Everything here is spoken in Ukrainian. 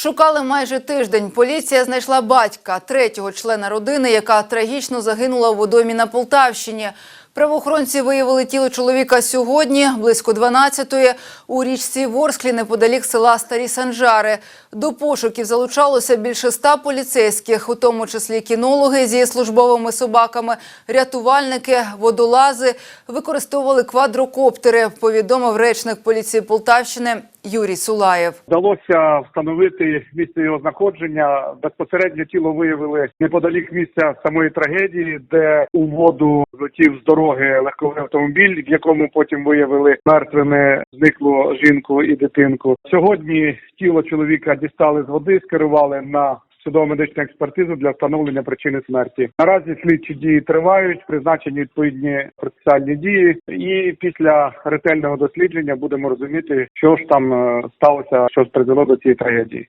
Шукали майже тиждень. Поліція знайшла батька, третього члена родини, яка трагічно загинула у водоймі на Полтавщині. Правоохоронці виявили тіло чоловіка сьогодні, близько 12-ї, у річці Ворсклі, неподалік села Старі Санжари. До пошуків залучалося більше ста поліцейських, у тому числі кінологи зі службовими собаками, рятувальники, водолази, використовували квадрокоптери, повідомив речник поліції Полтавщини Юрій Сулаєв. Вдалося встановити місце його знаходження. Безпосередньо тіло виявили неподалік місця самої трагедії, де у воду злетів з дороги легковий автомобіль, в якому потім виявили мертвими зниклу жінку і дитинку. Сьогодні тіло чоловіка дістали з води, скерували на судово-медичну експертизу для встановлення причини смерті. Наразі слідчі дії тривають, призначені відповідні процесуальні дії, і після ретельного дослідження будемо розуміти, що ж там е, сталося, що призвело до цієї трагедії.